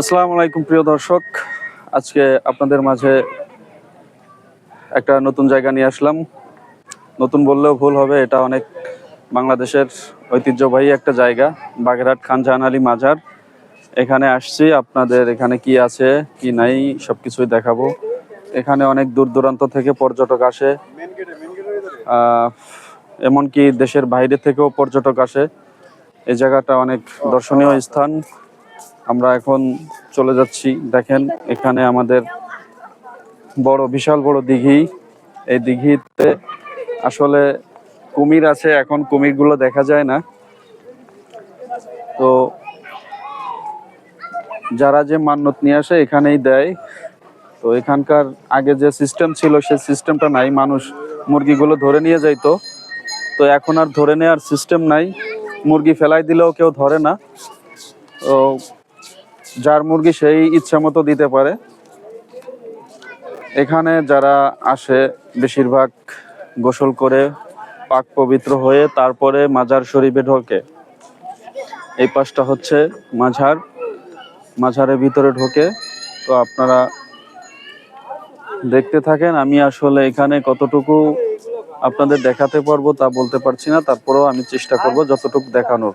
আসসালামু আলাইকুম, প্রিয় দর্শক। আজকে আপনাদের মাঝে একটা নতুন জায়গা নিয়ে আসলাম। নতুন বললেও ভুল হবে, এটা অনেক বাংলাদেশের ঐতিহ্যবাহী একটা জায়গা, বাগেরহাট খানজাহান আলী মাজার। এখানে আসছি, আপনাদের এখানে কি আছে, কি নাই সব কিছুই দেখাবো। এখানে অনেক দূর দূরান্ত থেকে পর্যটক আসে। এমনকি দেশের বাইরে থেকেও পর্যটক আসে। এই জায়গাটা অনেক দর্শনীয় স্থান। আমরা এখন চলে যাচ্ছি। দেখেন, এখানে আমাদের বড়, বিশাল বড় দিঘি। এই দিঘিতে আসলে কুমির আছে, এখন কুমিরগুলো দেখা যায় না। তো যারা যে মান্যত নিয়ে আসে, এখানেই দেয়। তো এখানকার আগে যে সিস্টেম ছিল সেই সিস্টেমটা নাই। মানুষ মুরগিগুলো ধরে নিয়ে যাইতো। তো এখন আর ধরে নেওয়ার সিস্টেম নাই। মুরগি ফেলাই দিলেও কেউ ধরে না। যার মুরগি সেই ইচ্ছা মতো দিতে পারে। এখানে যারা আসে, বেশিরভাগ গোসল করে পাক পবিত্র হয়ে তারপরে মাজার শরীফে ঢোকে। এই পাশটা হচ্ছে মাঝার। মাঝারের ভিতরে ঢোকে। তো আপনারা দেখতে থাকেন, আমি আসলে এখানে কতটুকু আপনাদের দেখাতে পারব তা বলতে পারছি না। তারপরেও আমি চেষ্টা করব যতটুকু দেখানোর।